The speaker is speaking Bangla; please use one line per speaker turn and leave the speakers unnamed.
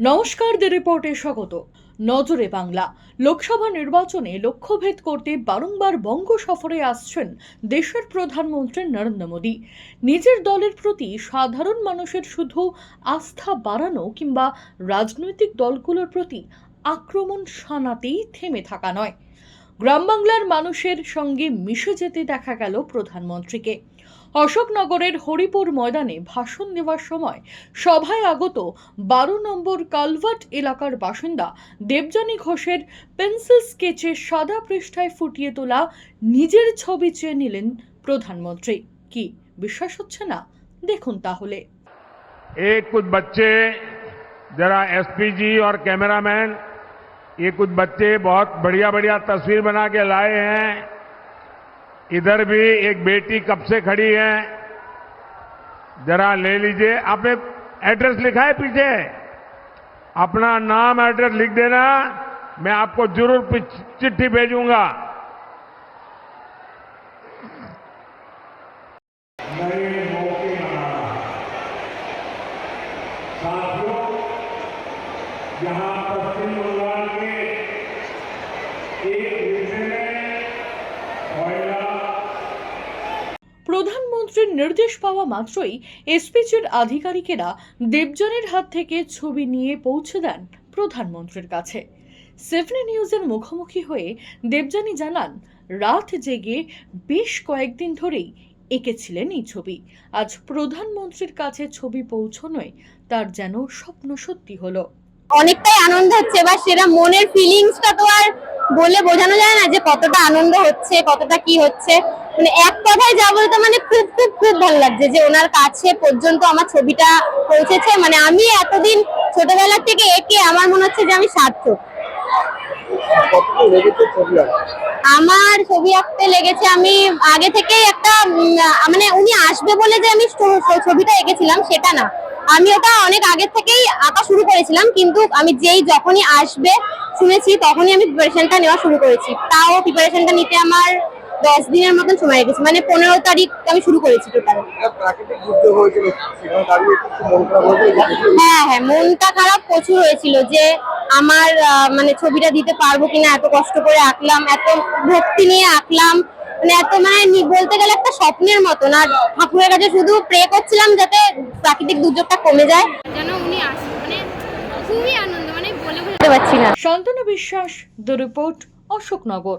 নমস্কার দ্য রিপোর্টে স্বাগত। নজরে বাংলা। লোকসভা নির্বাচনে লক্ষ্যভেদ করতে বারংবার বঙ্গ সফরে আসছেন দেশের প্রধানমন্ত্রী নরেন্দ্র মোদী। নিজের দলের প্রতি সাধারণ মানুষের শুধু আস্থা বাড়ানো কিংবা রাজনৈতিক দলগুলোর প্রতি আক্রমণ শানাতেই থেমে থাকা নয়। গ্রাম বাংলার মানুষের সঙ্গে মিশে যেতে দেখা গেল প্রধানমন্ত্রীকে অশোকনগরের হরিপুর ময়দানে ভাষণ দেওয়ার সময় সভায় আগত বারো নম্বর কালভার্ট এলাকার বাসিন্দা দেবযানী ঘোষের পেন্সিল স্কেচে সাদা পৃষ্ঠায় ফুটিয়ে তোলা নিজের ছবি চেয়ে নিলেন প্রধানমন্ত্রী কি বিশ্বাস হচ্ছে না দেখুন তাহলে
एक कुछ बच्चे जरा एसपीजी और कैमरामैन ये कुछ बच्चे बहुत बढ़िया बढ़िया तस्वीर बना के लाए हैं। इधर भी एक बेटी कब से खड़ी है? जरा ले लीजिए। आपने एड्रेस लिखा है पीछे? अपना नाम, एड्रेस लिख देना। मैं आपको ज़रूर चिट्ठी भेजूँगा। साथियों, यहाँ
প্রধানমন্ত্রীর নির্দেশ পাওয়া মাত্রই এসপিজির আধিকারিকেরা দেবজনের হাত থেকে ছবি নিয়ে পৌঁছে দেন প্রধানমন্ত্রীর কাছে। সেভেন নিউজের মুখোমুখি হয়ে দেবযানী জানান, রাত জেগে বেশ কয়েকদিন ধরেই এঁকেছিলেন এই ছবি। আজ প্রধানমন্ত্রীর কাছে ছবি পৌঁছনোয় তার যেন স্বপ্ন সত্যি হলো।
অনেকটাই আনন্দ হচ্ছে, এবার সেটা মনের ফিলিংসটা তো আর বলে বোঝানো যায় না যে কতটা আনন্দ হচ্ছে, কতটা কি হচ্ছে। মানে এক কথায় যা বলতে মানে খুব খুব খুব ভালো লাগছে যে ওনার কাছে পর্যন্ত আমার ছবিটা পৌঁছেছে। মানে আমি এতদিন ছোটবেলা থেকে একে আমার মনে হচ্ছে যে আমি সার্থক? আমার ছবি আঁকতে লেগেছে আমি আগে থেকেই একটা মানে উনি আসবে বলে যে আমি ছবিটা এঁকেছিলাম সেটা না। আমি ওটা অনেক আগে থেকেই আঁকা শুরু করেছিলাম, কিন্তু আমি যেই যখনই আসবে শুনেছি তখনই আমি প্রিপারেশনটা নেওয়া শুরু করেছি। তাও প্রিপারেশনটা নিতে আমার দশ দিনের মতন সময় লেগেছে মানে পনেরো তারিখ আমি শুরু করেছি টোটাল
মন
হ্যাঁ হ্যাঁ মনটা খারাপ প্রচুর হয়েছিল যে আমার মানে ছবিটা দিতে পারব কিনা এত কষ্ট করে আঁকলাম এত ভক্তি নিয়ে আঁকলাম মানে এত মানে বলতে গেলে একটা স্বপ্নের মতন। আর ঠাকুরের কাছে শুধু প্রে করছিলাম যাতে প্রাকৃতিক দুর্যোগটা কমে যায়।
যেন উনি আসেন মানে খুবই আনন্দ মানে বলে বোঝাতে
বুঝতে পারছি না।
শান্তনু বিশ্বাস দ্য রিপোর্ট অশোকনগর।